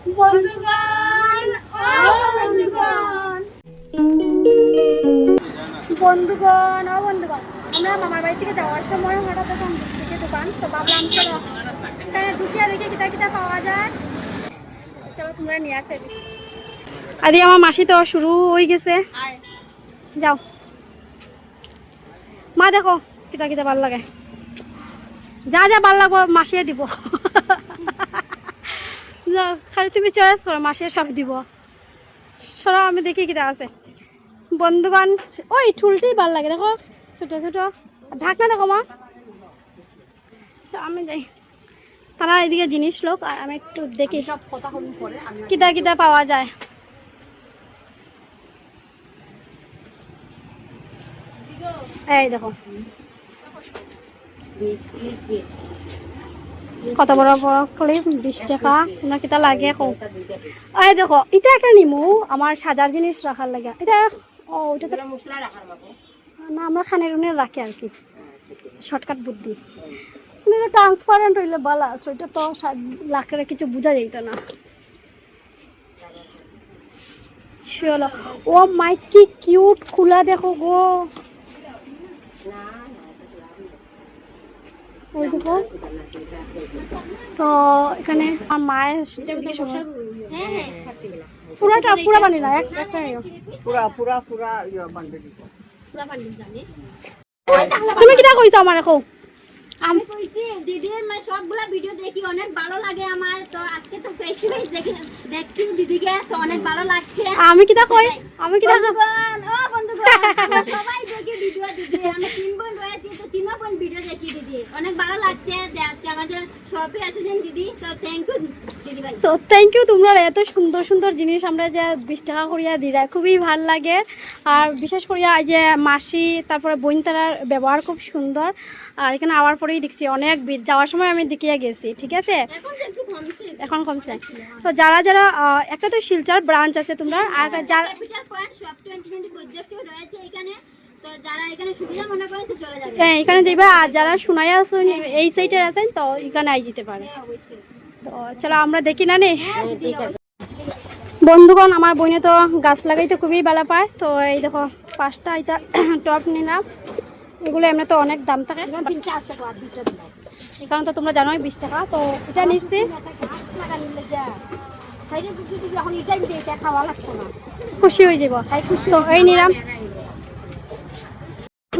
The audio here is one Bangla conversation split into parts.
বন্ধুগণ ও বন্ধুগণ বন্ধুগণ ও বন্ধুগণ আমরা মামার বাড়ি থেকে যাওয়ার সময় হঠাৎ তখন বৃষ্টিকে দোকান তো ভাবলাম চলো এখানে ঢুকিয়ে দেখে কিতা কিতা পাওয়া যায়। চলো তোমরা নিয়ে আছে আদি আমার মাসি তো শুরু হয়ে গেছে। যাও। মা দেখো কিতা কিতা ভালো লাগে। যা যা ভালো লাগবো মাসিয়ে দিব। খালি তুমি চয়েস করো মাসে সব দিব। সরা আমি দেখি কিতা আছে। বন্ধুগণ ওই টুলটি ভালো লাগে দেখো ছোট ছোট। ঢাকনা দেখো মা। আমি যাই। তারা এদিকে জিনিস লোক আর আমি একটু দেখি সব কথা কিতা কিতা পাওয়া যায়। এই দেখো। কত বড় বড় ক্লিপ বিশ টাকা তোমার কিতা লাগে কো এই দেখো এটা একটা নিমু আমার সাজার জিনিস রাখার লাগে। এটা ও তো না আমরা খানের উনে রাখি আর কি। শর্টকাট বুদ্ধি ট্রান্সপারেন্ট হইলে আছে ওইটা তো লাখের কিছু বোঝা যেত না। ও মাই কি কিউট খোলা দেখো গো। ওই দেখো। তো এখানে আমার মায়ের পুরাটা পুরা বানি না একটা পুরা পুরা পুরা ইয়ে তুমি কিটা কইছো আমার এখন? আমি কইছি দিদির মানে সবগুলা ভিডিও দেখি অনেক ভালো লাগে আমার। তো আজকে তো ফেস টু ফেস দেখি দেখছি দিদিকে তো অনেক ভালো লাগছে। আমি কিটা কই? আমি কিটা ও বন্ধুগণ সবাই দেখি ভিডিও দিদি আমরা তিন বোন রয়েছি তো বোন ভিডিও দেখি দিদি। অনেক ভালো লাগছে। যে আজকে আমাদের শপে এসেছেন দিদি। তো থ্যাংক ইউ দিদি ভাই। তো থ্যাংক ইউ তোমরা এত সুন্দর সুন্দর জিনিস আমরা যে বিশ টাকা করিয়া দিরা খুবই ভালো লাগে। আর বিশেষ করিয়া এই যে মাসি তারপরে তারার ব্যবহার খুব সুন্দর। আর এখানে আওয়ার পরেই দেখছি অনেক ভিড়। যাওয়ার সময় আমি দেখিয়া গেছি ঠিক আছে? এখন কমছে। তো যারা যারা একটা তো শিলচার ব্রাঞ্চ আছে তোমরা আর যারা রয়েছে এখানে। তো যারা এখানে সুবিধা মনে করেন তো চলে যাবে। হ্যাঁ এখানে যাইবা আর যারা শোনাই আছেন এই সাইডে আছেন তো এখানে আই যেতে পারে। হ্যাঁ, তো চলো আমরা দেখি না নে? ঠিক আছে। বন্ধুগণ আমার বোনে তো গাছ লাগাইতে খুবই ভালো পায়। তো এই দেখো পাঁচটা এটা টপ নিলাম। এগুলো এমনি তো অনেক দাম থাকে। এখানে তো তোমরা জানোই বিশ টাকা। তো এটা নিচ্ছি। খুশি হয়ে যাব। তো এই নিলাম।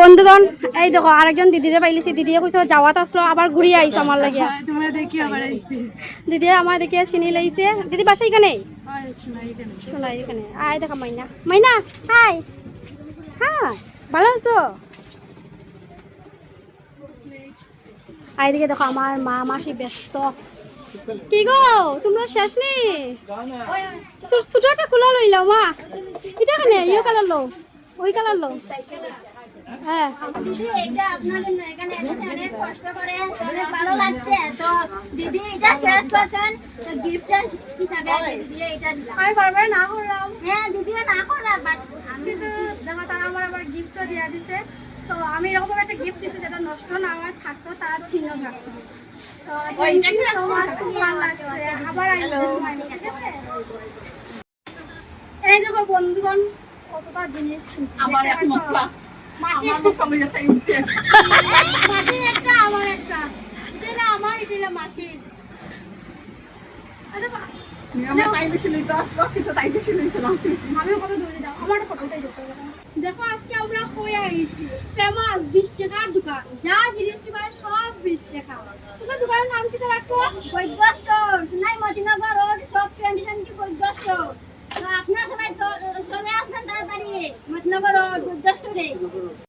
বন্ধুগণ এই দেখো আরেকজন দিদিরে পাইলিছি। দিদিয়ে কইছো যাওয়াত আসলো আবার ঘুরিয়ে আইছো আমার লাগিয়া দিদি আমার দেখিয়া চিনি লাইছে দিদি বাসা এখানে শোনাই এখানে আয় দেখা মাইনা। মাইনা হাই হ্যাঁ ভালো আছো? আয় দিকে দেখো আমার মা মাসি ব্যস্ত। কি গো তোমরা শেষ নেই। ছোট একটা খোলা লইলাও মা। এটা কেন? ইয়ে কালার লো ওই কালার লো হ্যাঁ। এটা আপনাদের এখানে এসেছে অনেক কষ্ট করে অনেক ভালো লাগছে। তো দিদি এটা শেষ করছেন তো গিফট হিসাবে আমি দিদি এটা দিলাম। আমি বারবার না করলাম। হ্যাঁ দিদিও না করা বাট আমি কিন্তু দেখো তারা আমার আবার গিফটও দিয়ে দিছে। তো আমি এরকম একটা গিফট দিছি যেটা নষ্ট না হয় থাকতো তার চিহ্ন থাকতো। তো খুব ভালো লাগছে। আবার? এই দেখো বন্ধুগণ কতটা জিনিস আমার এক মশলা মাসি আমার মশলা যেতে ইউসে মাসির একটা আমার একটা। এটা আমার এটা মাসির। আরে বাহ, নিয়মে তাই বেশি লইতে আসলো কিন্তু তাই বেশি লইছিলাম আমিও কত দূরে যাও আমার ফটোটাই দেখতে দেখো আজকে আমরা হয়ে আইছি। ফেমাস বিশ টাকার দোকান। যা জিনিস সব বিশ টাকা। তোমার দোকানের নাম কি রাখছো? বৈদ্য